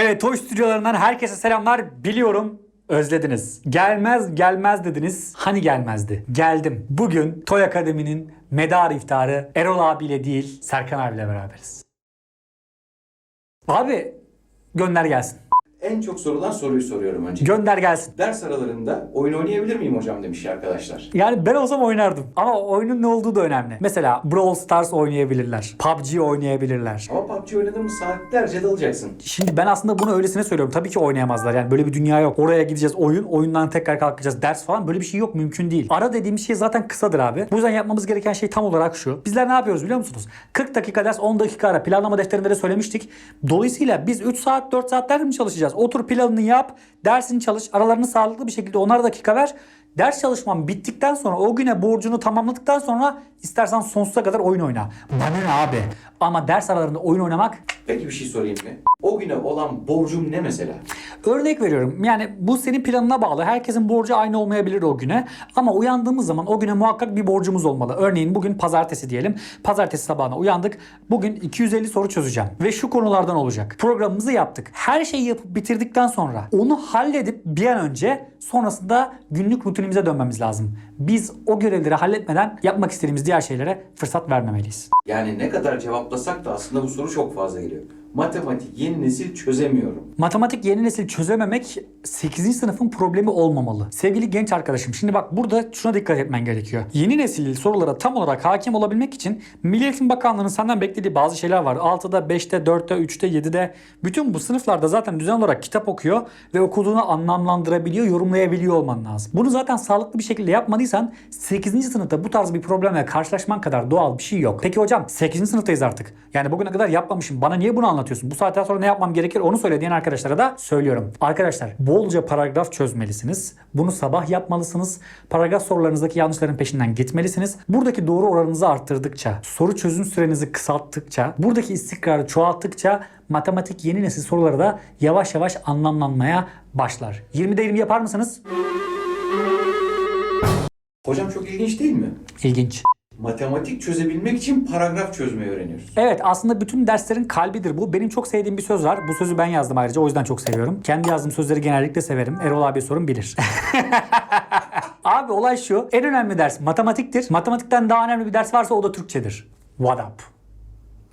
Evet Toy stüdyolarından herkese selamlar. Biliyorum özlediniz. Gelmez gelmez dediniz. Hani gelmezdi? Geldim. Bugün Toy Akademi'nin medar iftarı Erol abiyle değil Serkan abiyle beraberiz. Abi gönder gelsin. En çok sorulan soruyu soruyorum önce. Gönder gelsin. Ders aralarında oyun oynayabilir miyim hocam demiş arkadaşlar. Yani ben olsam oynardım. Ama oyunun ne olduğu da önemli. Mesela Brawl Stars oynayabilirler. PUBG oynayabilirler. Ama PUBG oynadın mı saatlerce dalacaksın. Şimdi ben aslında bunu öylesine söylüyorum. Tabii ki oynayamazlar. Yani böyle bir dünya yok. Oraya gideceğiz oyun, oyundan tekrar kalkacağız ders falan. Böyle bir şey yok. Mümkün değil. Ara dediğimiz şey zaten kısadır abi. Bu yüzden yapmamız gereken şey tam olarak şu. Bizler ne yapıyoruz biliyor musunuz? 40 dakika ders 10 dakika ara. Planlama defterinde de söylemiştik. Dolayısıyla biz 3 saat 4 saat ders mi çalışacağız? Otur planını yap. Dersini çalış. Aralarını sağlıklı bir şekilde 10'ar dakika ver. Ders çalışman bittikten sonra o güne borcunu tamamladıktan sonra istersen sonsuza kadar oyun oyna. Bana ne abi? Ama ders aralarında oyun oynamak Peki bir şey sorayım mı? O güne olan borcum ne mesela? Örnek veriyorum. Yani bu senin planına bağlı. Herkesin borcu aynı olmayabilir o güne. Ama uyandığımız zaman o güne muhakkak bir borcumuz olmalı. Örneğin bugün pazartesi diyelim. Pazartesi sabahına uyandık. Bugün 250 soru çözeceğim. Ve şu konulardan olacak. Programımızı yaptık. Her şeyi yapıp bitirdikten sonra onu halledip bir an önce sonrasında günlük rutinimize dönmemiz lazım. Biz o görevleri halletmeden yapmak istediğimiz diğer şeylere fırsat vermemeliyiz. Yani ne kadar cevaplasak da aslında bu soru çok fazla geliyor. Matematik yeni nesil çözemiyorum. Matematik yeni nesil çözememek 8. sınıfın problemi olmamalı. Sevgili genç arkadaşım şimdi bak burada şuna dikkat etmen gerekiyor. Yeni nesil sorulara tam olarak hakim olabilmek için Milli Eğitim Bakanlığı'nın senden beklediği bazı şeyler var. 6'da, 5'te, 4'te, 3'te, 7'de bütün bu sınıflarda zaten düzenli olarak kitap okuyor ve okuduğunu anlamlandırabiliyor, yorumlayabiliyor olman lazım. Bunu zaten sağlıklı bir şekilde yapmadıysan 8. sınıfta bu tarz bir problemle karşılaşman kadar doğal bir şey yok. Peki hocam 8. sınıftayız artık. Yani bugüne kadar yapmamışım. Bana niye bunu anlatıyorsun? Bu saatten sonra ne yapmam gerekir? Onu söyle diyen arkadaşlara da söylüyorum. Arkadaşlar bolca paragraf çözmelisiniz. Bunu sabah yapmalısınız. Paragraf sorularınızdaki yanlışların peşinden gitmelisiniz. Buradaki doğru oranınızı arttırdıkça, soru çözüm sürenizi kısalttıkça, buradaki istikrarı çoğalttıkça matematik yeni nesil soruları da yavaş yavaş anlamlanmaya başlar. 20'de 20 yapar mısınız? Hocam çok ilginç değil mi? İlginç. Matematik çözebilmek için paragraf çözmeyi öğreniyoruz. Evet aslında bütün derslerin kalbidir bu. Benim çok sevdiğim bir söz var. Bu sözü ben yazdım ayrıca o yüzden çok seviyorum. Kendi yazdığım sözleri genellikle severim. Erol abi sorun bilir. abi olay şu. En önemli ders matematiktir. Matematikten daha önemli bir ders varsa o da Türkçedir. What up?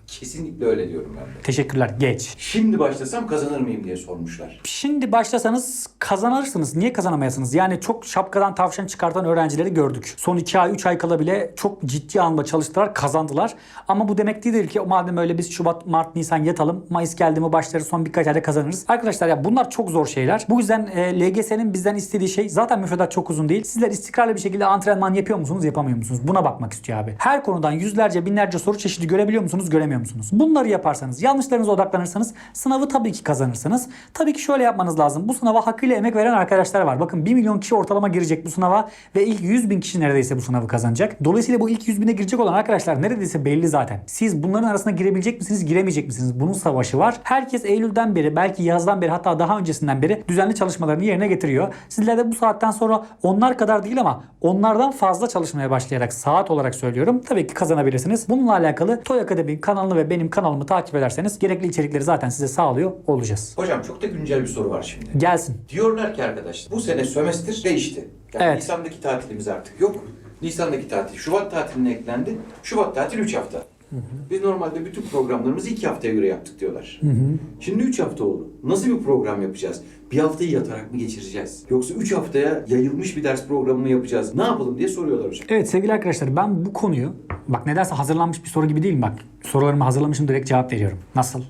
Kesinlikle öyle diyorum ben de. Teşekkürler. Geç. Şimdi başlasam kazanır mıyım diye sormuşlar. Şimdi başlasanız kazanırsınız. Niye kazanamayasınız? Yani çok şapkadan tavşan çıkartan öğrencileri gördük. Son 2 ay 3 ay kala bile çok ciddi anlamda çalıştılar, kazandılar. Ama bu demek değildir ki madem öyle biz Şubat, Mart, Nisan yatalım. Mayıs geldi mi başlarız son birkaç ayda kazanırız. Arkadaşlar ya bunlar çok zor şeyler. Bu yüzden e, LGS'nin bizden istediği şey zaten müfredat çok uzun değil. Sizler istikrarlı bir şekilde antrenman yapıyor musunuz, yapamıyor musunuz? Buna bakmak istiyor abi. Her konudan yüzlerce, binlerce soru çeşidi görebiliyor musunuz, göremiyor musunuz? Bunları yaparsanız, yanlışlarınıza odaklanırsanız sınavı tabii ki kazanırsınız. Tabii ki şöyle yapmanız lazım. Bu sınava hakkıyla emek veren arkadaşlar var. Bakın 1 milyon kişi ortalama girecek bu sınava ve ilk 100 bin kişi neredeyse bu sınavı kazanacak. Dolayısıyla bu ilk 100 bine girecek olan arkadaşlar neredeyse belli zaten. Siz bunların arasına girebilecek misiniz, giremeyecek misiniz? Bunun savaşı var. Herkes Eylül'den beri, belki yazdan beri hatta daha öncesinden beri düzenli çalışmalarını yerine getiriyor. Sizler de bu saatten sonra onlar kadar değil ama onlardan fazla çalışmaya başlayarak saat olarak söylüyorum. Tabii ki kazanabilirsiniz. Bununla alakalı Toy Akademi kanalını ve benim kanalımı takip ederseniz gerekli içerikleri zaten size sağlıyor olacağız. Hocam çok da güncel bir soru var şimdi. Gelsin. Diyorlar ki arkadaşlar bu sene sömestr değişti. Yani Evet. Nisan'daki tatilimiz artık yok. Nisan'daki tatil Şubat tatiline eklendi. Şubat tatil 3 hafta. Biz normalde bütün programlarımızı 2 haftaya göre yaptık diyorlar. Şimdi 3 hafta oldu. Nasıl bir program yapacağız? Bir haftayı yatarak mı geçireceğiz? Yoksa 3 haftaya yayılmış bir ders programı mı yapacağız? Ne yapalım diye soruyorlar hocam. Evet sevgili arkadaşlar ben bu konuyu bak nedense hazırlanmış bir soru gibi değil bak sorularımı hazırlamışım direkt cevap veriyorum. Nasıl?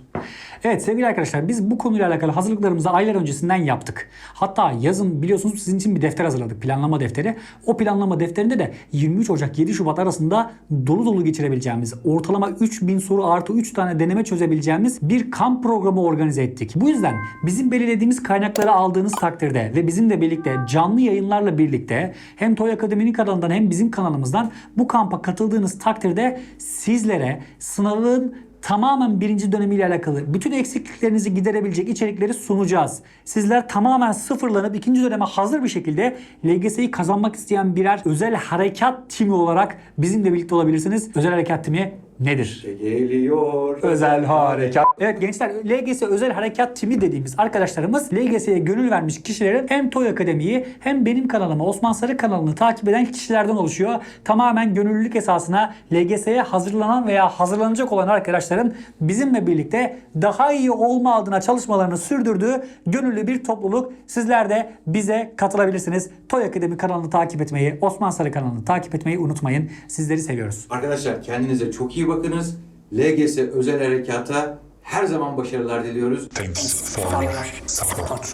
Evet sevgili arkadaşlar biz bu konuyla alakalı hazırlıklarımızı aylar öncesinden yaptık. Hatta yazın biliyorsunuz sizin için bir defter hazırladık. Planlama defteri. O planlama defterinde de 23 Ocak 7 Şubat arasında dolu dolu geçirebileceğimiz ortalama 3000 soru artı 3 tane deneme çözebileceğimiz bir kamp programı organize ettik. Bu yüzden bizim belirlediğimiz kaynakları aldığınız takdirde ve bizimle birlikte canlı yayınlarla birlikte hem Toy Akademi'nin kanalından hem bizim kanalımızdan bu kampa katıldığınız takdirde sizlere sınavın tamamen birinci dönemiyle alakalı bütün eksikliklerinizi giderebilecek içerikleri sunacağız. Sizler tamamen sıfırlanıp ikinci döneme hazır bir şekilde LGS'yi kazanmak isteyen birer özel harekat timi olarak bizimle birlikte olabilirsiniz. Özel harekat timi Nedir? Geliyor. Özel harekat. Evet gençler LGS özel harekat timi dediğimiz arkadaşlarımız LGS'ye gönül vermiş kişilerin hem Toy Akademi'yi hem benim kanalımı Osman Sarı kanalını takip eden kişilerden oluşuyor. Tamamen gönüllülük esasına LGS'ye hazırlanan veya hazırlanacak olan arkadaşların bizimle birlikte daha iyi olma adına çalışmalarını sürdürdüğü gönüllü bir topluluk. Sizler de bize katılabilirsiniz. Toy Akademi kanalını takip etmeyi, Osman Sarı kanalını takip etmeyi unutmayın. Sizleri seviyoruz. Arkadaşlar kendinize çok iyi bakınız. LGS özel harekata her zaman başarılar diliyoruz. Thanks for support.